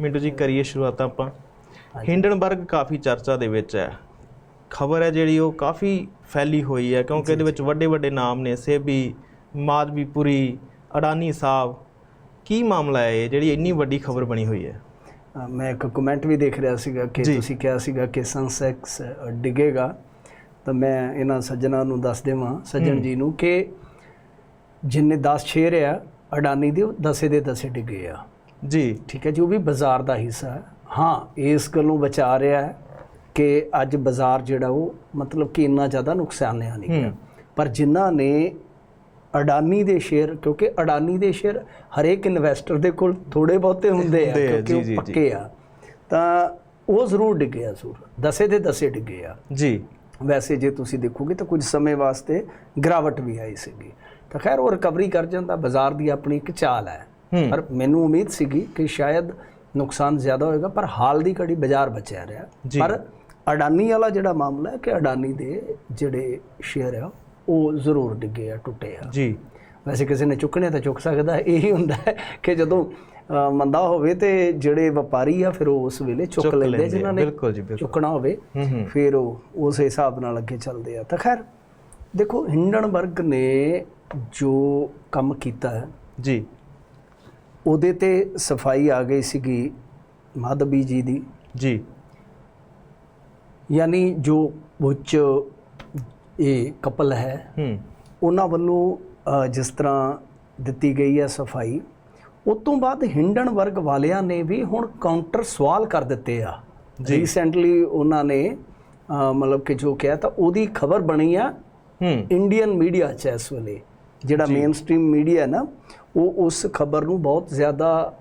ਮਿੰਟੂ ਜੀ ਕਰੀਏ ਸ਼ੁਰੂਆਤ ਆਪਾਂ। ਹਿੰਡਨਬਰਗ ਕਾਫੀ ਚਰਚਾ ਦੇ ਵਿੱਚ ਹੈ। ਖਬਰ ਹੈ ਜਿਹੜੀ ਉਹ ਕਾਫੀ ਫੈਲੀ ਹੋਈ ਹੈ ਕਿਉਂਕਿ ਇਹਦੇ ਵਿੱਚ ਵੱਡੇ ਵੱਡੇ ਨਾਮ ਨੇ। ਸੇਬੀ ਮਾਦਵੀਪੁਰੀ ਅਡਾਨੀ ਸਾਹਿਬ। ਕੀ ਮਾਮਲਾ ਹੈ ਇਹ ਜਿਹੜੀ ਇੰਨੀ ਵੱਡੀ ਖਬਰ ਬਣੀ ਹੋਈ ਹੈ? ਮੈਂ ਇੱਕ ਕਮੈਂਟ ਵੀ ਦੇਖ ਰਿਹਾ ਸੀਗਾ ਕਿ। ਤੁਸੀਂ ਕਿਹਾ ਸੀਗਾ ਕਿ ਸਨਸੈਕਸ ਡਿੱਗੇਗਾ। ਤਾਂ ਮੈਂ ਇਹਨਾਂ ਸੱਜਣਾ ਨੂੰ ਦੱਸ ਦੇਵਾਂ ਸੱਜਣ ਜੀ ਨੂੰ ਕਿ ਜਿੰਨੇ 10 ਸ਼ੇਅਰ ਆ ਅਡਾਨੀ ਦੇ ਦਸੇ ਦੇ ਦਸੇ ਡਿੱਗੇ ਆ। ਜੀ। ਠੀਕ ਹੈ ਜੋ ਵੀ ਬਾਜ਼ਾਰ ਦਾ ਹਿੱਸਾ ਹੈ। ਹਾਂ ਇਸ ਗੱਲੋਂ ਬਚਾ ਰਿਹਾ ਹੈ ਕਿ ਅੱਜ ਬਾਜ਼ਾਰ ਜਿਹੜਾ ਉਹ ਮਤਲਬ ਕਿ ਇੰਨਾ ਜ਼ਿਆਦਾ ਨੁਕਸਾਨਿਆ ਨਹੀਂ ਗਿਆ। ਪਰ ਜਿਨ੍ਹਾਂ ਨੇ ਅਡਾਨੀ ਦੇ ਸ਼ੇਅਰ ਕਿਉਂਕਿ ਅਡਾਨੀ ਦੇ ਸ਼ੇਅਰ ਹਰੇਕ ਇਨਵੈਸਟਰ ਦੇ ਕੋਲ ਥੋੜੇ ਬਹੁਤੇ ਹੁੰਦੇ ਆ ਕਿਉਂਕਿ ਉਹ। ਪੱਕੇ ਆ। ਤਾਂ ਉਹ ਜ਼ਰੂਰ ਡਿੱਗੇ ਆ ਜ਼ਰੂਰ ਦਸੇ ਦੇ ਦਸੇ ਡਿੱਗੇ ਆ। ਜੀ। ਵੈਸੇ ਜੇ ਤੁਸੀਂ ਦੇਖੋਗੇ ਤਾਂ ਕੁਝ ਸਮੇਂ ਵਾਸਤੇ ਗਿਰਾਵਟ ਵੀ ਆਈ ਸੀਗੀ। ਤਾਂ ਖੈਰ ਉਹ ਰਿਕਵਰੀ ਕਰ ਜਾਂਦਾ ਬਾਜ਼ਾਰ ਦੀ ਆਪਣੀ ਇੱਕ ਚਾਲ ਹੂੰ। ਪਰ ਮੈਨੂੰ ਉਮੀਦ ਸੀਗੀ ਕਿ ਸ਼ਾਇਦ ਨੁਕਸਾਨ ਜ਼ਿਆਦਾ ਹੋਏਗਾ ਪਰ ਹਾਲ ਦੀ ਘੜੀ ਬਾਜ਼ਾਰ ਬਚਿਆ ਰਿਹਾ। ਪਰ ਅਡਾਨੀ ਵਾਲਾ ਜਿਹੜਾ ਮਾਮਲਾ ਹੈ ਕਿ ਅਡਾਨੀ ਦੇ ਜਿਹੜੇ ਸ਼ੇਅਰ ਆ ਉਹ ਜ਼ਰੂਰ ਡਿੱਗੇ ਆ ਟੁੱਟੇ ਆ। ਜੀ। ਵੈਸੇ ਕਿਸੇ ਨੇ ਚੁੱਕਣੇ ਤਾਂ ਚੁੱਕ ਸਕਦਾ ਹੈ। ਇਹੀ ਹੁੰਦਾ ਹੈ ਕਿ ਜਦੋਂ ਮੰਦਾ ਹੋਵੇ ਤੇ ਜਿਹੜੇ ਵਪਾਰੀ ਆ ਫਿਰ ਉਹ ਉਸ ਵੇਲੇ ਚੁੱਕ ਲੈਂਦੇ ਜਿਨ੍ਹਾਂ ਨੇ ਬਿਲਕੁਲ ਜੀ, ਬਿਲਕੁਲ। ਚੁੱਕਣਾ ਹੋਵੇ ਫਿਰ ਉਹ ਉਸ ਹਿਸਾਬ ਨਾਲ ਅੱਗੇ ਚੱਲਦੇ ਆ। ਤਾਂ ਖੈਰ ਦੇਖੋ ਹਿੰਡਨਬਰਗ ਨੇ ਜੋ ਕੰਮ ਕੀਤਾ ਹੈ ਜੀ। ਉਹਦੇ ਤੇ ਸਫ਼ਾਈ ਆ ਗਈ ਸੀਗੀ ਮਾਧਵੀ ਜੀ ਦੀ। ਜੀ। ਯਾਨੀ ਜੋ ਉੱਚ ਇਹ ਕਪਲ ਹੈ ਹੂੰ। ਉਹਨਾਂ ਵੱਲੋਂ ਜਿਸ ਤਰ੍ਹਾਂ ਦਿੱਤੀ ਗਈ ਹੈ ਸਫ਼ਾਈ ਉਸ ਤੋਂ ਬਾਅਦ ਹਿੰਡਨਬਰਗ ਵਾਲਿਆਂ ਨੇ ਵੀ ਹੁਣ ਕਾਊਂਟਰ ਸਵਾਲ ਕਰ ਦਿੱਤੇ ਆ। ਰੀਸੈਂਟਲੀ ਉਹਨਾਂ ਨੇ ਮਤਲਬ ਕਿ ਜੋ ਕਿਹਾ ਤਾਂ ਉਹਦੀ ਖਬਰ ਬਣੀ ਆ ਹੂੰ। ਇੰਡੀਅਨ ਮੀਡੀਆ ਚ ਇਸ ਵੇਲੇ। ਜਿਹੜਾ ਮੇਨ ਸਟ੍ਰੀਮ ਮੀਡੀਆ ਹੈ ਨਾ ਉਹ ਉਸ ਖਬਰ ਨੂੰ ਬਹੁਤ ਜ਼ਿਆਦਾ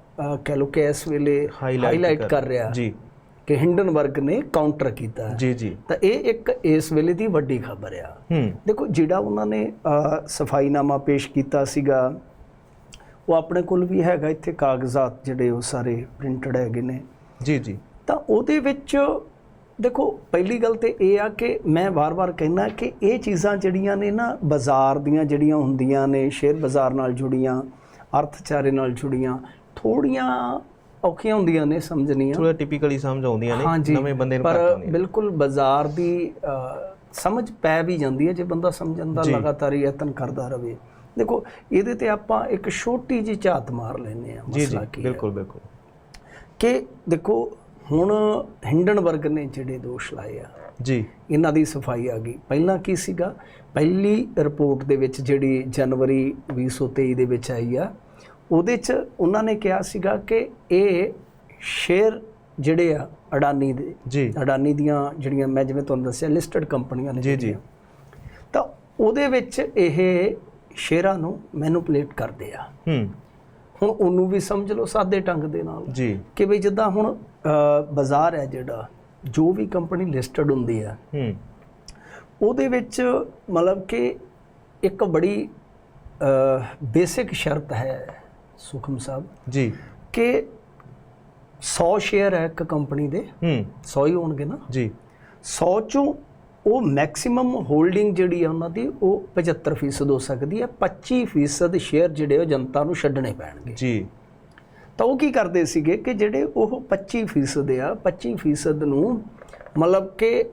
ਕਹਿ ਲਓ ਕਿ ਇਸ ਵੇਲੇ ਹਾਈਲਾਈਟ ਕਰ- ਰਿਹਾ ਜੀ। ਕਿ ਹਿੰਡਨਬਰਗ ਨੇ ਕਾਊਂਟਰ ਕੀਤਾ ਜੀ ਜੀ। ਤਾਂ ਇਹ ਇੱਕ ਇਸ ਵੇਲੇ ਦੀ ਵੱਡੀ ਖਬਰ ਆ। ਦੇਖੋ ਜਿਹੜਾ ਉਹਨਾਂ ਨੇ ਸਫਾਈਨਾਮਾ ਪੇਸ਼ ਕੀਤਾ ਸੀਗਾ ਉਹ ਆਪਣੇ ਕੋਲ ਵੀ ਹੈਗਾ ਇੱਥੇ ਕਾਗਜ਼ਾਤ ਜਿਹੜੇ ਉਹ ਸਾਰੇ ਪ੍ਰਿੰਟਡ ਹੈਗੇ ਨੇ। ਜੀ ਜੀ। ਤਾਂ ਉਹਦੇ ਵਿੱਚ ਦੇਖੋ ਪਹਿਲੀ ਗੱਲ ਤੇ ਇਹ ਆ ਕਿ ਮੈਂ ਵਾਰ-ਵਾਰ ਕਹਿਣਾ ਕਿ ਇਹ ਚੀਜ਼ਾਂ ਜਿਹੜੀਆਂ ਨੇ ਨਾ ਬਾਜ਼ਾਰ ਦੀਆਂ ਜਿਹੜੀਆਂ ਹੁੰਦੀਆਂ ਨੇ ਸ਼ੇਅਰ ਬਾਜ਼ਾਰ ਨਾਲ ਜੁੜੀਆਂ ਅਰਥਚਾਰੇ ਨਾਲ ਜੁੜੀਆਂ ਥੋੜੀਆਂ ਔਖੀਆਂ ਹੁੰਦੀਆਂ ਨੇ ਸਮਝਣੀਆਂ ਥੋੜਾ ਟਿਪੀਕਲੀ ਸਮਝ ਆਉਂਦੀਆਂ ਨੇ ਨਵੇਂ ਬੰਦੇ ਨੂੰ ਪਰ ਬਿਲਕੁਲ ਬਾਜ਼ਾਰ ਦੀ ਸਮਝ ਪੈ ਵੀ ਜਾਂਦੀ ਹੈ ਜੇ ਬੰਦਾ ਸਮਝਣ ਦਾ ਲਗਾਤਾਰ ਯਤਨ ਕਰਦਾ ਰਵੇ। ਦੇਖੋ ਇਹਦੇ ਤੇ ਆਪਾਂ ਇੱਕ ਛੋਟੀ ਜਿਹੀ ਝਾਤ ਮਾਰ ਲੈਨੇ ਆ ਜੀ ਜੀ ਮਸਲਾ ਕੀ ਹੈ। ਬਿਲਕੁਲ ਬਿਲਕੁਲ। ਕਿ ਦੇਖੋ ਹੁਣ ਹਿੰਡਨਬਰਗ ਨੇ ਜਿਹੜੇ ਦੋਸ਼ ਲਾਏ ਆ ਜੀ। ਇਹਨਾਂ ਦੀ ਸਫ਼ਾਈ ਆ ਗਈ। ਪਹਿਲਾਂ ਕੀ ਸੀਗਾ? ਪਹਿਲੀ ਰਿਪੋਰਟ ਦੇ ਵਿੱਚ ਜਿਹੜੀ ਜਨਵਰੀ 2023 ਦੇ ਵਿੱਚ ਆਈ ਆ ਉਹਦੇ 'ਚ ਉਹਨਾਂ ਨੇ ਕਿਹਾ ਸੀਗਾ ਕਿ ਇਹ ਸ਼ੇਅਰ ਜਿਹੜੇ ਆ ਅਡਾਨੀ ਦੇ ਜੀ। ਅਡਾਨੀ ਦੀਆਂ ਜਿਹੜੀਆਂ ਮੈਂ ਜਿਵੇਂ ਤੁਹਾਨੂੰ ਦੱਸਿਆ ਲਿਸਟਡ ਕੰਪਨੀਆਂ ਨੇ ਜੀ, ਜੀ। ਤਾਂ ਉਹਦੇ ਵਿੱਚ ਇਹ ਸ਼ੇਅਰਾਂ ਨੂੰ ਮੈਨੂਪੂਲੇਟ ਕਰਦੇ ਆ। ਹੂੰ। ਹੁਣ ਉਹਨੂੰ ਵੀ ਸਮਝ ਲਓ ਸਾਦੇ ਢੰਗ ਦੇ ਨਾਲ। ਜੀ। ਕਿ ਵੀ ਜਿੱਦਾਂ ਹੁਣ ਬਾਜ਼ਾਰ ਹੈ ਜਿਹੜਾ ਜੋ ਵੀ ਕੰਪਨੀ ਲਿਸਟਡ ਹੁੰਦੀ ਆ ਹੂੰ। ਉਹਦੇ ਵਿੱਚ ਮਤਲਬ ਕਿ ਇੱਕ ਬੜੀ ਬੇਸਿਕ ਸ਼ਰਤ ਹੈ ਸੁਖਮ ਸਾਹਿਬ। ਜੀ। ਕਿ 100 ਸ਼ੇਅਰ ਹੈ ਇੱਕ ਕੰਪਨੀ ਦੇ। ਹੂੰ। 100 ਹੀ ਹੋਣਗੇ ਨਾ। ਜੀ। 100 ਚੋਂ ਉਹ ਮੈਕਸਿਮਮ ਹੋਲਡਿੰਗ ਜਿਹੜੀ ਹੈ ਉਹਨਾਂ ਦੀ ਉਹ 75% ਹੋ ਸਕਦੀ ਹੈ। 25% ਸ਼ੇਅਰ ਜਿਹੜੇ ਉਹ ਜਨਤਾ ਨੂੰ ਛੱਡਣੇ ਪੈਣਗੇ। ਜੀ। ਤਾਂ ਉਹ ਕੀ ਕਰਦੇ ਸੀਗੇ ਕਿ ਜਿਹੜੇ ਉਹ 25% ਆ 25% ਨੂੰ ਮਤਲਬ ਕਿ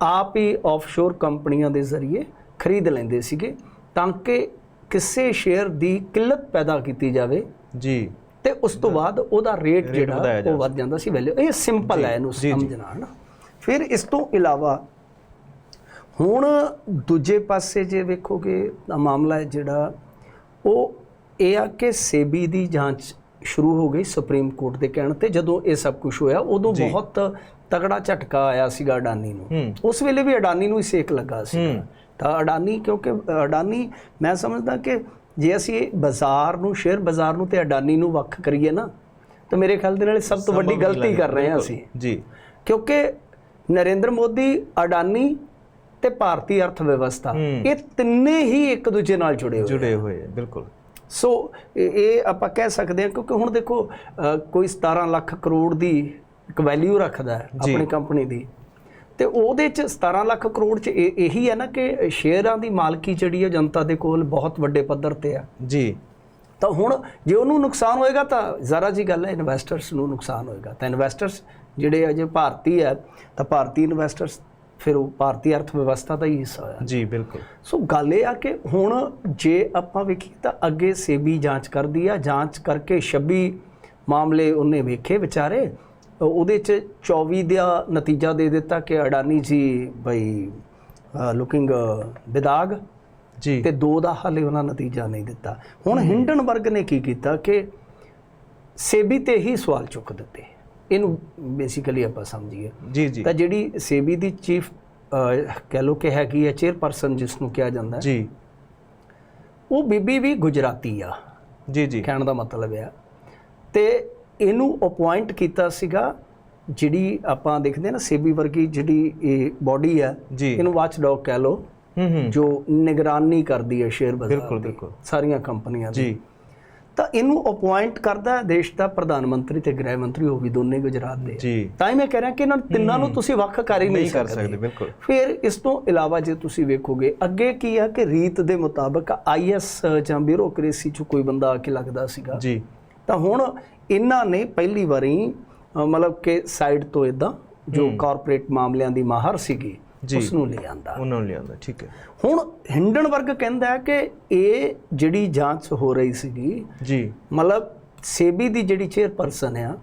ਆਪ ਹੀ ਆਫਸ਼ੋਰ ਕੰਪਨੀਆਂ ਦੇ ਜ਼ਰੀਏ ਖਰੀਦ ਲੈਂਦੇ ਸੀਗੇ ਤਾਂ ਕਿ ਕਿਸੇ ਸ਼ੇਅਰ ਦੀ ਕਿੱਲਤ ਪੈਦਾ ਕੀਤੀ ਜਾਵੇ। ਜੀ। ਤੇ ਉਸ ਤੋਂ ਬਾਅਦ ਉਹਦਾ ਰੇਟ ਜਿਹੜਾ ਉਹ ਵੱਧ ਜਾਂਦਾ ਸੀ। ਵੈਲਿਊ ਇਹ ਸਿੰਪਲ ਹੈ ਇਹਨੂੰ। ਸਮਝਣਾ ਨਾ ਫਿਰ ਇਸ ਤੋਂ ਇਲਾਵਾ ਹੁਣ ਦੂਜੇ ਪਾਸੇ ਜੇ ਵੇਖੋਗੇ ਤਾਂ ਮਾਮਲਾ ਹੈ ਜਿਹੜਾ ਉਹ ਇਹ ਆ ਕਿ ਸੇਬੀ ਦੀ ਜਾਂਚ ਸ਼ੁਰੂ ਹੋ ਗਈ ਸੁਪਰੀਮ ਕੋਰਟ ਦੇ ਕਹਿਣ ਤੇ ਜਦੋਂ ਇਹ ਸਭ ਕੁਝ ਹੋਇਆ ਉਦੋਂ ਬਹੁਤ ਤਗੜਾ ਝਟਕਾ ਆਇਆ ਸੀਗਾ ਅਡਾਨੀ ਨੂੰ। ਉਸ ਵੇਲੇ ਵੀ ਅਡਾਨੀ ਨੂੰ ਹੀ ਸੇਕ ਲੱਗਾ ਸੀ। ਤਾਂ ਅਡਾਨੀ ਕਿਉਂਕਿ ਅਡਾਨੀ ਮੈਂ ਸਮਝਦਾ ਕਿ ਜੇ ਅਸੀਂ ਬਾਜ਼ਾਰ ਨੂੰ ਸ਼ੇਅਰ ਬਾਜ਼ਾਰ ਨੂੰ ਤੇ ਅਡਾਨੀ ਨੂੰ ਵੱਖ ਕਰੀਏ ਨਾ ਤਾਂ ਮੇਰੇ ਖਿਆਲ ਦੇ ਨਾਲ ਸਭ ਤੋਂ ਵੱਡੀ ਗਲਤੀ ਕਰ ਰਹੇ ਹਾਂ ਅਸੀਂ। ਜੀ। ਕਿਉਂਕਿ ਨਰਿੰਦਰ ਮੋਦੀ ਅਡਾਨੀ ਤੇ ਭਾਰਤੀ ਅਰਥ ਵਿਵਸਥਾ। ਇਹ ਤਿੰਨੇ ਹੀ ਇੱਕ ਦੂਜੇ ਨਾਲ ਜੁੜੇ ਹੋਏ ਜੁੜੇ ਹੋਏ ਬਿਲਕੁਲ। ਸੋ ਇਹ ਆਪਾਂ ਕਹਿ ਸਕਦੇ ਹਾਂ ਕਿਉਂਕਿ ਹੁਣ ਦੇਖੋ ਕੋਈ 17 ਲੱਖ ਕਰੋੜ ਦੀ ਇੱਕ ਵੈਲਿਊ ਰੱਖਦਾ ਹੈ। ਆਪਣੀ ਕੰਪਨੀ ਦੀ। ਤੇ ਉਹਦੇ ਚ 17 ਲੱਖ ਕਰੋੜ ਚ ਇਹ- ਇਹੀ ਹੈ ਨਾ ਕਿ ਸ਼ੇਅਰਾਂ ਦੀ ਮਾਲਕੀ ਜਿਹੜੀ ਹੈ ਜਨਤਾ ਦੇ ਕੋਲ ਬਹੁਤ ਵੱਡੇ ਪੱਧਰ ਤੇ ਆ। ਜੀ। ਤਾਂ ਹੁਣ ਜੇ ਉਹਨੂੰ ਨੁਕਸਾਨ ਹੋਏਗਾ ਤਾਂ ਜ਼ਰਾ ਜੀ ਗੱਲ ਹੈ ਇਨਵੈਸਟਰਸ ਨੂੰ ਨੁਕਸਾਨ ਹੋਏਗਾ। ਤਾਂ ਇਨਵੈਸਟਰਸ ਜਿਹੜੇ ਅਜੇ ਭਾਰਤੀ ਹੈ ਤਾਂ ਭਾਰਤੀ ਇਨਵੈਸਟਰਸ ਫਿਰ ਉਹ ਭਾਰਤੀ ਅਰਥ ਵਿਵਸਥਾ ਦਾ ਹੀ ਹਿੱਸਾ ਹੋਇਆ। ਜੀ ਬਿਲਕੁਲ। ਸੋ ਗੱਲ ਇਹ ਆ ਕਿ ਹੁਣ ਜੇ ਆਪਾਂ ਵੇਖੀਏ ਤਾਂ ਅੱਗੇ ਸੇਬੀ ਜਾਂਚ ਕਰਦੀ ਆ ਜਾਂਚ ਕਰਕੇ 26 ਮਾਮਲੇ ਉਹਨੇ ਵੇਖੇ ਵਿਚਾਰੇ। ਉਹਦੇ ਚ 24 ਦਾ ਨਤੀਜਾ ਦੇ ਦਿੱਤਾ ਕਿ ਅਡਾਨੀ ਜੀ ਬਈ ਲੁਕਿੰਗ ਵਿਦਾਗ। ਜੀ। ਤੇ ਦੋ ਦਾ ਹਾਲੇ ਉਹਨਾਂ ਨਤੀਜਾ ਨਹੀਂ ਦਿੱਤਾ। ਹੁਣ ਹਿੰਡਨਬਰਗ ਨੇ ਕੀ ਕੀਤਾ ਕਿ ਸੇਬੀ ਤੇ ਹੀ ਸਵਾਲ ਚੁੱਕ ਦਿੱਤੇ। ਇਹਨੂੰ ਬੇਸਿਕਲੀ ਆਪਾਂ ਸਮਝੀਏ। ਜੀ ਜੀ। ਤਾਂ ਜਿਹੜੀ ਸੇਬੀ ਦੀ ਚੀਫ ਕਹਿ ਲੋ ਕਿ ਹੈਗੀ ਹੈ ਚੇਅਰਪਰਸਨ ਜਿਸ ਨੂੰ ਕਿਹਾ ਜਾਂਦਾ ਹੈ ਜੀ। ਉਹ ਬੀਬੀ ਵੀ ਗੁਜਰਾਤੀ ਆ। ਜੀ ਜੀ। ਕਹਿਣ ਦਾ ਮਤਲਬ ਹੈ ਤੇ ਇਹਨੂੰ ਅਪਾਇੰਟ ਕੀਤਾ ਸੀਗਾ ਜਿਹੜੀ ਆਪਾਂ ਦੇਖਦੇ ਨਾ ਸੇਬੀ ਵਰਗੀ ਜਿਹੜੀ ਇਹ ਬਾਡੀ ਹੈ ਇਹਨੂੰ ਵਾਚ ਡੌਗ ਕਹਿ ਲੋ ਹੂੰ ਹੂੰ। ਜੋ ਨਿਗਰਾਨੀ ਕਰਦੀ ਹੈ ਸ਼ੇਅਰ ਬਾਜ਼ਾਰ ਬਿਲਕੁਲ, ਬਿਲਕੁਲ। ਸਾਰੀਆਂ ਕੰਪਨੀਆਂ ਦੀ। ਜੀ। ਤਾਂ ਇਹਨੂੰ ਅਪਾਇੰਟ ਕਰਦਾ ਦੇਸ਼ ਦਾ ਪ੍ਰਧਾਨ ਮੰਤਰੀ ਤੇ ਗ੍ਰਹਿ ਮੰਤਰੀ ਉਹ ਵੀ ਦੋਨੇ ਗੁਜਰਾਤ ਦੇ ਤਾਂ ਹੀ ਮੈਂ ਕਹਿ ਰਿਹਾ ਕਿ ਇਹਨਾਂ ਤਿੰਨਾਂ ਨੂੰ ਤੁਸੀਂ ਵੱਖ ਕਰ ਹੀ ਨਹੀਂ ਕਰ ਸਕਦੇ। ਬਿਲਕੁਲ। ਫਿਰ ਇਸ ਤੋਂ ਇਲਾਵਾ ਜੇ ਤੁਸੀਂ ਵੇਖੋਗੇ ਅੱਗੇ ਕੀ ਆ ਕਿ ਰੀਤ ਦੇ ਮੁਤਾਬਕ ਆਈਐਸ ਜਾਂ ਬਿਊਰੋਕ੍ਰੇਸੀ ਚ ਕੋਈ ਬੰਦਾ ਆ ਕੇ ਲੱਗਦਾ ਸੀਗਾ। ਜੀ। ਤਾਂ ਹੁਣ ਇਹਨਾਂ ਨੇ ਪਹਿਲੀ ਵਾਰੀ ਮਤਲਬ ਕਿ ਸਾਈਡ ਤੋਂ ਇਦਾਂ ਜੋ ਕਾਰਪੋਰੇਟ ਮਾਮਲਿਆਂ ਦੀ ਮਾਹਰ ਸੀਗੀ। ਉਸ ਨੂੰ ਲੈ ਆਂਦਾ। ਉਹਨਾਂ ਨੂੰ ਲਿਆਂਦਾ ਠੀਕ ਹੈ। ਹੁਣ ਹਿੰਡਨਬਰਗ ਕਹਿੰਦਾ ਹੈ ਕਿ ਇਹ ਜਿਹੜੀ ਜਾਂਚ ਹੋ ਰਹੀ ਸੀਗੀ ਜੀ। ਮਤਲਬ ਸੇਬੀ ਦੀ ਜਿਹੜੀ ਚੇਅਰਪਰਸਨ ਆ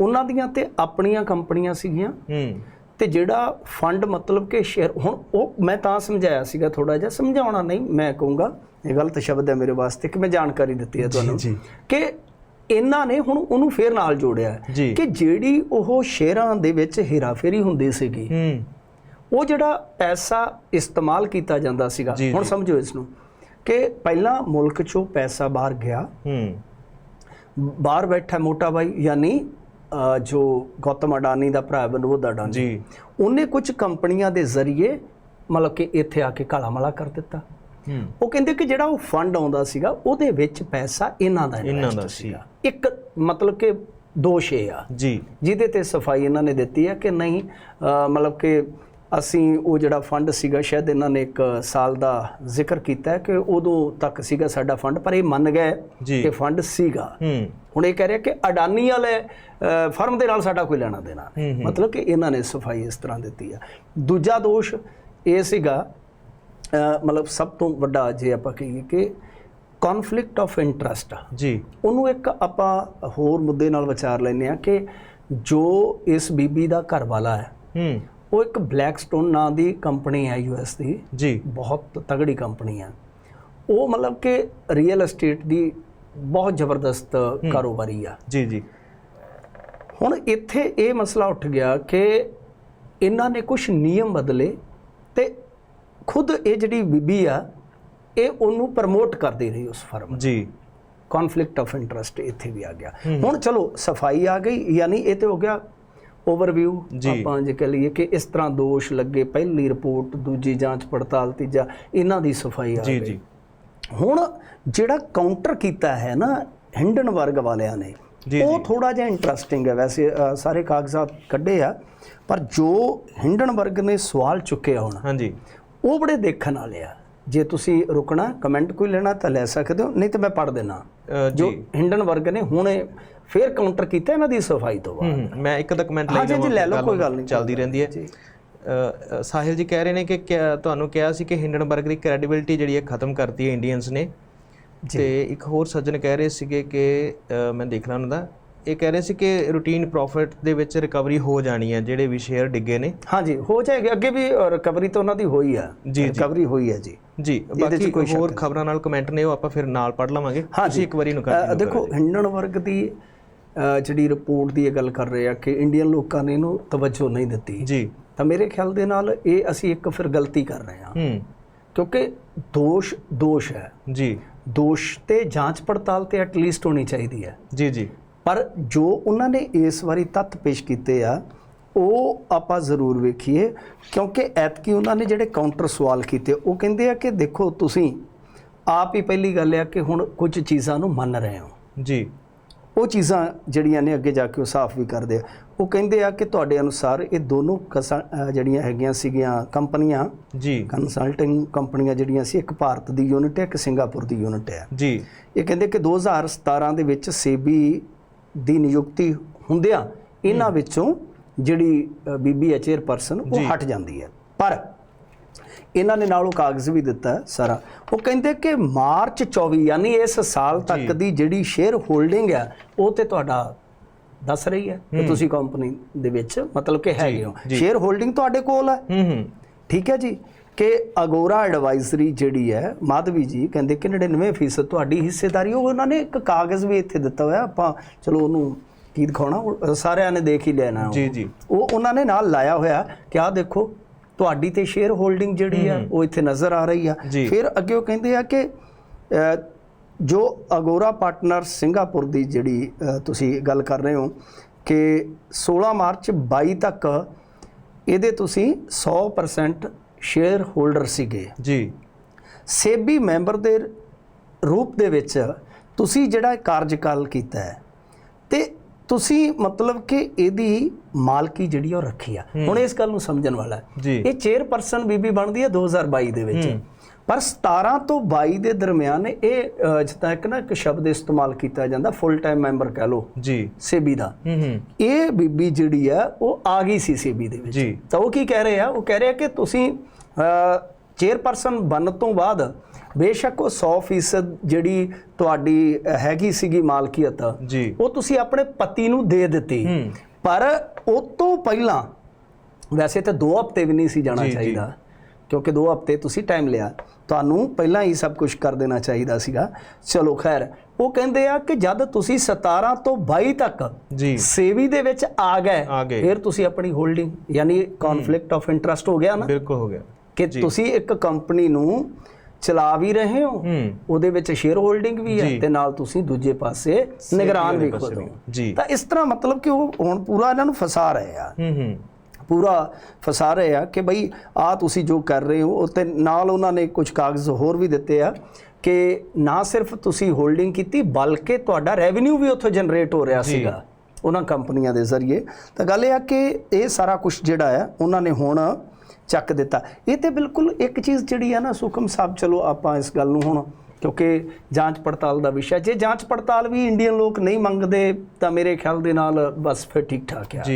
ਉਹਨਾਂ ਦੀਆਂ ਤੇ ਆਪਣੀਆਂ ਕੰਪਨੀਆਂ ਸੀਗੀਆਂ। ਹੂੰ। ਤੇ ਜਿਹੜਾ ਫੰਡ ਮਤਲਬ ਕਿ ਸ਼ੇਅਰ ਹੁਣ ਉਹ ਮੈਂ ਤਾਂ ਸਮਝਾਇਆ ਸੀਗਾ ਥੋੜਾ ਜਿਹਾ ਸਮਝਾਉਣਾ ਨਹੀਂ ਮੈਂ ਕਹੂੰਗਾ ਇਹ ਗਲਤ ਸ਼ਬਦ ਹੈ ਮੇਰੇ ਵਾਸਤੇ ਕਿ ਮੈਂ ਜਾਣਕਾਰੀ ਦਿੱਤੀ ਹੈ ਤੁਹਾਨੂੰ ਜੀ। ਕਿ ਇਹਨਾਂ ਨੇ ਹੁਣ ਉਹਨੂੰ ਫੇਰ ਨਾਲ ਜੋੜਿਆ। ਕਿ ਜਿਹੜੀ ਉਹ ਸ਼ੇਅਰਾਂ ਦੇ ਵਿੱਚ ਹੇਰਾਫੇਰੀ ਹੁੰਦੀ ਸੀਗੀ ਹੂੰ। ਉਹ ਜਿਹੜਾ ਪੈਸਾ ਇਸਤੇਮਾਲ ਕੀਤਾ ਜਾਂਦਾ ਸੀਗਾ ਹੁਣ। ਸਮਝੋ ਇਸ ਨੂੰ ਕਿ ਪਹਿਲਾਂ ਮੁਲਕ ਚੋਂ ਪੈਸਾ ਬਾਹਰ ਗਿਆ। ਹੂੰ। ਬਾਹਰ ਬੈਠਾ ਮੋਟਾ ਭਾਈ ਯਾਨੀ ਜੋ ਗੌਤਮ ਅਡਾਨੀ ਦਾ ਭਰਾ ਵਿਨੋਦ ਅਡਾਨੀ ਜੀ। ਉਹਨੇ ਕੁਝ ਕੰਪਨੀਆਂ ਦੇ ਜ਼ਰੀਏ ਮਤਲਬ ਕਿ ਇੱਥੇ ਆ ਕੇ ਕਾਲਾ ਮਲਾ ਕਰ ਦਿੱਤਾ। ਉਹ ਕਹਿੰਦੇ ਕਿ ਜਿਹੜਾ ਉਹ ਫੰਡ ਆਉਂਦਾ ਸੀਗਾ ਉਹਦੇ ਵਿੱਚ ਪੈਸਾ ਇਹਨਾਂ ਦਾ ਇਹਨਾਂ ਦਾ। ਸੀਗਾ। ਇੱਕ ਮਤਲਬ ਕਿ ਦੋਸ਼ ਇਹ ਆ। ਜੀ। ਜਿਹਦੇ ਤੇ ਸਫ਼ਾਈ ਇਹਨਾਂ ਨੇ ਦਿੱਤੀ ਹੈ ਕਿ ਨਹੀਂ ਮਤਲਬ ਕਿ ਅਸੀਂ ਉਹ ਜਿਹੜਾ ਫੰਡ ਸੀਗਾ ਸ਼ਾਇਦ ਇਹਨਾਂ ਨੇ ਇੱਕ ਸਾਲ ਦਾ ਜ਼ਿਕਰ ਕੀਤਾ ਕਿ ਉਦੋਂ ਤੱਕ ਸੀਗਾ ਸਾਡਾ ਫੰਡ ਪਰ ਇਹ ਮੰਨ ਗਏ। ਕਿ ਫੰਡ ਸੀਗਾ। ਹੁਣ ਇਹ ਕਹਿ ਰਿਹਾ ਕਿ ਅਡਾਨੀ ਵਾਲੇ ਫਰਮ ਦੇ ਨਾਲ ਸਾਡਾ ਕੋਈ ਲੈਣਾ ਦੇਣਾ। ਮਤਲਬ ਕਿ ਇਹਨਾਂ ਨੇ ਸਫ਼ਾਈ ਇਸ ਤਰ੍ਹਾਂ ਦਿੱਤੀ ਆ। ਦੂਜਾ ਦੋਸ਼ ਇਹ ਸੀਗਾ ਮਤਲਬ ਸਭ ਤੋਂ ਵੱਡਾ ਜੇ ਆਪਾਂ ਕਹੀਏ ਕਿ ਕਨਫਲਿਕਟ ਆਫ ਇੰਟਰਸਟ ਜੀ। ਉਹਨੂੰ ਇੱਕ ਆਪਾਂ ਹੋਰ ਮੁੱਦੇ ਨਾਲ ਵਿਚਾਰ ਲੈਂਦੇ ਆ ਕਿ ਜੋ ਇਸ ਬੀਬੀ ਦਾ ਘਰ ਵਾਲਾ ਹੈ ਹੂੰ। ਉਹ ਇੱਕ ਬਲੈਕਸਟੋਨ ਨਾਂ ਦੀ ਕੰਪਨੀ ਹੈ ਯੂਐਸ ਦੀ। ਜੀ। ਬਹੁਤ ਤਗੜੀ ਕੰਪਨੀ ਹੈ। ਉਹ ਮਤਲਬ ਕਿ ਰੀਅਲ ਏਸਟੇਟ ਦੀ ਬਹੁਤ ਜ਼ਬਰਦਸਤ ਕਾਰੋਬਾਰੀ ਆ। ਜੀ ਜੀ। ਹੁਣ ਇੱਥੇ ਇਹ ਮਸਲਾ ਉੱਠ ਗਿਆ ਕਿ ਇਹਨਾਂ ਨੇ ਕੁਝ ਨਿਯਮ ਬਦਲੇ ਤੇ ਖੁਦ ਇਹ ਜਿਹੜੀ ਬੀਬੀ ਆ ਇਹ ਉਹਨੂੰ ਪ੍ਰਮੋਟ ਕਰਦੀ ਰਹੀ ਉਸ ਫਰਮ ਜੀ। ਕਨਫਲਿਕਟ ਆਫ ਇੰਟਰਸਟ ਇੱਥੇ ਵੀ ਆ ਗਿਆ। ਹੁਣ ਚਲੋ ਸਫ਼ਾਈ ਆ ਗਈ ਯਾਨੀ ਇਹ ਤੇ ਹੋ ਗਿਆ ਓਵਰਵਿਊ। ਆਪਾਂ ਜੇ ਕਹ ਲਈਏ ਕਿ ਇਸ ਤਰ੍ਹਾਂ ਦੋਸ਼ ਲੱਗੇ ਪਹਿਲੀ ਰਿਪੋਰਟ ਦੂਜੀ ਜਾਂਚ ਪੜਤਾਲ ਤੀਜਾ ਇਹਨਾਂ ਦੀ ਸਫ਼ਾਈ ਆ ਗਈ। ਜੀ। ਹੁਣ ਜਿਹੜਾ ਕਾਊਂਟਰ ਕੀਤਾ ਹੈ ਨਾ ਹਿੰਡਨਬਰਗ ਵਾਲਿਆਂ ਨੇ ਉਹ। ਥੋੜਾ ਜਿਹਾ ਇੰਟਰਸਟਿੰਗ ਹੈ ਵੈਸੇ ਸਾਰੇ ਕਾਗਜ਼ਾਤ ਕੱਢੇ ਆ ਪਰ ਜੋ ਹਿੰਡਨਬਰਗ ਨੇ ਸਵਾਲ ਚੁੱਕੇ ਹੁਣ ਹਾਂਜੀ। ਉਹ ਬੜੇ ਦੇਖਣ ਵਾਲੇ ਆ। ਜੇ ਤੁਸੀਂ ਰੁਕਣਾ ਕਮੈਂਟ ਕੋਈ ਲੈਣਾ ਤਾਂ ਲੈ ਸਕਦੇ ਹੋ ਨਹੀਂ ਤਾਂ ਮੈਂ ਪੜ੍ਹ ਦੇਣਾ ਜੋ ਜੀ। ਹਿੰਡਨਬਰਗ ਨੇ ਹੁਣੇ ਫੇਰ ਕਾਊਂਟਰ ਕੀਤਾ ਇਹਨਾਂ ਦੀ ਸਫ਼ਾਈ ਤੋਂ ਬਾਅਦ। ਮੈਂ ਇੱਕ ਅੱਧਾ ਕਮੈਂਟ ਲਈ ਜੀ, ਲੈ ਲਓ, ਕੋਈ ਗੱਲ ਨਹੀਂ, ਚੱਲਦੀ ਰਹਿੰਦੀ ਹੈ। ਸਾਹਿਲ ਜੀ ਕਹਿ ਰਹੇ ਨੇ ਕਿ ਤੁਹਾਨੂੰ ਕਿਹਾ ਸੀ ਕਿ ਹਿੰਡਨਬਰਗ ਦੀ ਕ੍ਰੈਡੀਬਿਲਿਟੀ ਜਿਹੜੀ ਹੈ ਖਤਮ ਕਰਤੀ ਹੈ ਇੰਡੀਅਨਸ ਨੇ। ਤੇ ਇੱਕ ਹੋਰ ਸੱਜਣ ਕਹਿ ਰਹੇ ਸੀਗੇ ਕਿ ਮੈਂ ਦੇਖ ਲਾਂ ਉਹਨਾਂ ਦਾ ਇਹ ਕਹਿ ਰਹੇ ਸੀ ਕਿ ਰੂਟੀਨ ਪ੍ਰੋਫਿਟ ਦੇ ਵਿੱਚ ਰਿਕਵਰੀ ਹੋ ਜਾਣੀ ਹੈ ਜਿਹੜੇ ਵੀ ਸ਼ੇਅਰ ਡਿੱਗੇ ਨੇ। ਹਾਂਜੀ ਹੋ ਜਾਏਗਾ ਅੱਗੇ ਵੀ ਰਿਕਵਰੀ ਤਾਂ ਉਹਨਾਂ ਦੀ ਹੋਈ ਆ ਜੀ। ਰਿਕਵਰੀ ਹੋਈ ਹੈ ਜੀ। ਜੀ ਬਾਕੀ ਹੋਰ ਖਬਰਾਂ ਨਾਲ ਕਮੈਂਟ ਨੇ ਉਹ ਆਪਾਂ ਫਿਰ ਨਾਲ ਪੜ ਲਵਾਂਗੇ। ਤੁਸੀਂ ਇੱਕ ਵਾਰੀ ਨੂੰ ਕੰਟੀਨਿਊ ਦੇਖੋ ਹਿੰਡਨਬਰਗ ਦੀ ਅ, ਜਿਹੜੀ ਰਿਪੋਰਟ ਦੀ ਇਹ ਗੱਲ ਕਰ ਰਹੇ ਆ ਕਿ ਇੰਡੀਅਨ ਲੋਕਾਂ ਨੇ ਇਹਨੂੰ ਤਵੱਜੋ ਨਹੀਂ ਦਿੱਤੀ। ਜੀ। ਤਾਂ ਮੇਰੇ ਖਿਆਲ ਦੇ ਨਾਲ ਇਹ ਅਸੀਂ ਇੱਕ ਫਿਰ ਗਲਤੀ ਕਰ ਰਹੇ ਹਾਂ। ਹੂੰ। ਕਿਉਂਕਿ ਦੋਸ਼ ਦੋਸ਼ ਹੈ। ਜੀ। ਦੋਸ਼ ਤੇ ਜਾਂਚ ਪੜਤਾਲ ਤੇ ਐਟਲੀਸਟ ਹੋਣੀ ਚਾਹੀਦੀ ਹੈ। ਜੀ ਜੀ। ਪਰ ਜੋ ਉਹਨਾਂ ਨੇ ਇਸ ਵਾਰੀ ਤੱਥ ਪੇਸ਼ ਕੀਤੇ ਆ ਉਹ ਆਪਾਂ ਜ਼ਰੂਰ ਵੇਖੀਏ ਕਿਉਂਕਿ ਐਤਕੀ ਉਹਨਾਂ ਨੇ ਜਿਹੜੇ ਕਾਊਂਟਰ ਸਵਾਲ ਕੀਤੇ ਉਹ ਕਹਿੰਦੇ ਆ ਕਿ ਦੇਖੋ ਤੁਸੀਂ ਆਪ ਹੀ ਪਹਿਲੀ ਗੱਲ ਆ ਕਿ ਹੁਣ ਕੁਝ ਚੀਜ਼ਾਂ ਨੂੰ ਮੰਨ ਰਹੇ ਹੋ। ਜੀ। ਉਹ ਚੀਜ਼ਾਂ ਜਿਹੜੀਆਂ ਨੇ ਅੱਗੇ ਜਾ ਕੇ ਉਹ ਸਾਫ਼ ਵੀ ਕਰਦੇ ਆ। ਉਹ ਕਹਿੰਦੇ ਆ ਕਿ ਤੁਹਾਡੇ ਅਨੁਸਾਰ ਇਹ ਦੋਨੋਂ ਜਿਹੜੀਆਂ ਹੈਗੀਆਂ ਸੀਗੀਆਂ ਕੰਪਨੀਆਂ ਜੀ। ਕੰਸਲਟਿੰਗ ਕੰਪਨੀਆਂ ਜਿਹੜੀਆਂ ਸੀ ਇੱਕ ਭਾਰਤ ਦੀ ਯੂਨਿਟ ਹੈ ਇੱਕ ਸਿੰਗਾਪੁਰ ਦੀ ਯੂਨਿਟ ਹੈ। ਜੀ। ਇਹ ਕਹਿੰਦੇ ਕਿ 2017 ਦੇ ਵਿੱਚ ਸੇਬੀ ਦੀ ਨਿਯੁਕਤੀ ਹੁੰਦਿਆਂ ਇਹਨਾਂ ਵਿੱਚੋਂ ਜਿਹੜੀ ਬੀਬੀ ਹੈ ਚੇਅਰਪਰਸਨ ਉਹ। ਹਟ ਜਾਂਦੀ ਹੈ। ਪਰ ਇਹਨਾਂ ਨੇ ਨਾਲ ਉਹ ਕਾਗਜ਼ ਵੀ ਦਿੱਤਾ ਸਾਰਾ। ਉਹ ਕਹਿੰਦੇ ਕਿ ਮਾਰਚ 24 ਯਾਨੀ ਇਸ ਸਾਲ ਤੱਕ। ਦੀ ਜਿਹੜੀ ਸ਼ੇਅਰ ਹੋਲਡਿੰਗ ਹੈ ਉਹ ਤੇ ਤੁਹਾਡਾ ਦੱਸ ਰਹੀ ਹੈ ਕਿ ਤੁਸੀਂ ਕੰਪਨੀ ਦੇ ਵਿੱਚ ਮਤਲਬ ਕਿ ਹੈਗੇ ਹੋ। ਸ਼ੇਅਰ ਹੋਲਡਿੰਗ ਤੁਹਾਡੇ ਕੋਲ ਹੈ ਹੂੰ ਹੂੰ। ਠੀਕ ਹੈ ਜੀ। ਕਿ ਅਗੋਰਾ ਐਡਵਾਈਜ਼ਰੀ ਜਿਹੜੀ ਹੈ ਮਾਧਵੀ ਜੀ ਕਹਿੰਦੇ ਕਿ 99% ਤੁਹਾਡੀ ਹਿੱਸੇਦਾਰੀ ਉਹ ਉਹਨਾਂ ਨੇ ਇੱਕ ਕਾਗਜ਼ ਵੀ ਇੱਥੇ ਦਿੱਤਾ ਹੋਇਆ। ਆਪਾਂ ਚਲੋ ਉਹਨੂੰ ਕੀ ਦਿਖਾਉਣਾ ਸਾਰਿਆਂ ਨੇ ਦੇਖ ਹੀ ਲੈਣਾ ਉਹ। ਜੀ ਜੀ। ਉਹ ਉਹਨਾਂ ਨੇ ਨਾਲ ਲਾਇਆ ਹੋਇਆ ਕਿ ਆਹ ਦੇਖੋ ਤੁਹਾਡੀ ਤੇ ਸ਼ੇਅਰ ਹੋਲਡਿੰਗ ਜਿਹੜੀ ਆ ਉਹ ਇੱਥੇ ਨਜ਼ਰ ਆ ਰਹੀ ਆ। ਫਿਰ ਅੱਗੇ ਉਹ ਕਹਿੰਦੇ ਆ ਕਿ ਜੋ ਅਗੋਰਾ ਪਾਰਟਨਰ ਸਿੰਗਾਪੁਰ ਦੀ ਜਿਹੜੀ ਤੁਸੀਂ ਗੱਲ ਕਰ ਰਹੇ ਹੋ ਕਿ 16 ਮਾਰਚ 22 ਤੱਕ ਇਹਦੇ ਤੁਸੀਂ 100% ਸ਼ੇਅਰ ਹੋਲਡਰ ਸੀਗੇ। ਜੀ। ਸੇਬੀ ਮੈਂਬਰ ਦੇ ਰੂਪ ਦੇ ਵਿੱਚ ਤੁਸੀਂ ਜਿਹੜਾ ਕਾਰਜਕਾਲ ਕੀਤਾ ਹੈ ਤੇ ਤੁਸੀਂ ਮਤਲਬ ਕਿ ਇਹਦੀ ਮਾਲਕੀ ਜਿਹੜੀ ਉਹ ਰੱਖੀ ਆ। ਹੁਣ ਇਸ ਗੱਲ ਨੂੰ ਸਮਝਣ ਵਾਲਾ ਇਹ ਚੇਅਰਪਰਸਨ ਬੀਬੀ ਬਣਦੀ ਹੈ 2022 ਦੇ ਵਿੱਚ। ਪਰ 17 ਤੋਂ 22 ਦੇ ਦਰਮਿਆਨ ਇਹ ਜਿੱਦਾਂ ਇੱਕ ਨਾ ਇੱਕ ਸ਼ਬਦ ਇਸਤੇਮਾਲ ਕੀਤਾ ਜਾਂਦਾ ਫੁੱਲ ਟਾਈਮ ਮੈਂਬਰ ਕਹਿ ਲਓ। ਜੀ। ਸੇਬੀ ਦਾ। ਹੂੰ ਹੂੰ। ਇਹ ਬੀਬੀ ਜਿਹੜੀ ਆ ਉਹ ਆ ਗਈ ਸੀ ਸੇਬੀ ਦੇ ਵਿੱਚ। ਤਾਂ ਉਹ ਕੀ ਕਹਿ ਰਹੇ? ਆ ਉਹ ਕਹਿ ਰਹੇ ਆ ਕਿ ਤੁਸੀਂ ਚੇਅਰਪਰਸਨ ਬਣਨ ਤੋਂ ਬਾਅਦ ਬੇਸ਼ੱਕ ਉਹ 100% ਜਿਹੜੀ ਤੁਹਾਡੀ ਹੈਗੀ ਸੀਗੀ ਮਾਲਕੀਅਤ ਉਹ ਤੁਸੀਂ ਆਪਣੇ ਪਤੀ ਨੂੰ ਦੇ ਦਿੱਤੀ। ਪਰ ਉਹ ਤੋਂ ਪਹਿਲਾਂ ਵੈਸੇ ਤਾਂ 2 ਹਫ਼ਤੇ ਵੀ ਨਹੀਂ ਸੀ ਜਾਣਾ। ਚਾਹੀਦਾ ਕਿਉਂਕਿ 2 ਹਫ਼ਤੇ ਤੁਸੀਂ ਟਾਈਮ ਲਿਆ। ਤੁਹਾਨੂੰ ਪਹਿਲਾਂ ਹੀ ਸਭ ਕੁਝ ਕਰ ਦੇਣਾ ਚਾਹੀਦਾ ਸੀਗਾ। ਚਲੋ ਖੈਰ ਉਹ ਕਹਿੰਦੇ ਆ ਕਿ ਜਦ ਤੁਸੀਂ 17 ਤੋਂ 22 ਤੱਕ ਜੀ। ਸੇਵੀ ਦੇ ਵਿੱਚ ਆ ਗਏ। ਫਿਰ ਤੁਸੀਂ ਆਪਣੀ ਹੋਲਡਿੰਗ ਯਾਨੀ ਕਨਫਲਿਕਟ ਆਫ ਇੰਟਰਸਟ ਹੋ ਗਿਆ ਨਾ? ਬਿਲਕੁਲ ਹੋ ਗਿਆ। ਕਿ ਤੁਸੀਂ ਇੱਕ ਕੰਪਨੀ ਨੂੰ ਚਲਾ ਵੀ ਰਹੇ ਹੋ ਉਹਦੇ ਵਿੱਚ ਸ਼ੇਅਰ ਹੋਲਡਿੰਗ ਵੀ ਹੈ। ਤੇ ਨਾਲ ਤੁਸੀਂ ਦੂਜੇ ਪਾਸੇ ਨਿਗਰਾਨ ਵੀ ਖੁਦ ਹੋ। ਤਾਂ ਇਸ ਤਰ੍ਹਾਂ ਮਤਲਬ ਕਿ ਉਹ ਹੁਣ ਪੂਰਾ ਇਹਨਾਂ ਨੂੰ ਫਸਾ ਰਹੇ ਆ ਹੂੰ ਹੂੰ ਪੂਰਾ ਫਸਾ ਰਹੇ ਆ ਕਿ ਬਈ ਆ ਤੁਸੀਂ ਜੋ ਕਰ ਰਹੇ ਹੋ ਤੇ ਨਾਲ ਉਹਨਾਂ ਨੇ ਕੁਝ ਕਾਗਜ਼ ਹੋਰ ਵੀ ਦਿੱਤੇ ਆ ਕਿ ਨਾ ਸਿਰਫ ਤੁਸੀਂ ਹੋਲਡਿੰਗ ਕੀਤੀ ਬਲਕਿ ਤੁਹਾਡਾ ਰੈਵਨਿਊ ਵੀ ਉੱਥੋਂ ਜਨਰੇਟ ਹੋ ਰਿਹਾ। ਸੀਗਾ ਉਹਨਾਂ ਕੰਪਨੀਆਂ ਦੇ ਜ਼ਰੀਏ ਤਾਂ ਗੱਲ ਇਹ ਆ ਕਿ ਇਹ ਸਾਰਾ ਕੁਝ ਜਿਹੜਾ ਆ ਉਹਨਾਂ ਨੇ ਹੁਣ ਚੱਕ ਦਿੱਤਾ। ਇਹ ਤੇ ਬਿਲਕੁਲ ਇੱਕ ਚੀਜ਼ ਜਿਹੜੀ ਆ ਨਾ ਸੁਖਮ ਸਾਹਿਬ, ਚਲੋ ਆਪਾਂ ਇਸ ਗੱਲ ਨੂੰ ਹੁਣ ਕਿਉਂਕਿ ਜਾਂਚ ਪੜਤਾਲ ਦਾ ਵਿਸ਼ਾ ਜੇ ਜਾਂਚ ਪੜਤਾਲ ਵੀ ਇੰਡੀਅਨ ਲੋਕ ਨਹੀਂ ਮੰਗਦੇ ਤਾਂ ਮੇਰੇ ਖਿਆਲ ਦੇ ਨਾਲ ਬਸ ਫਿਰ ਠੀਕ ਠਾਕ ਆ। ਜੀ।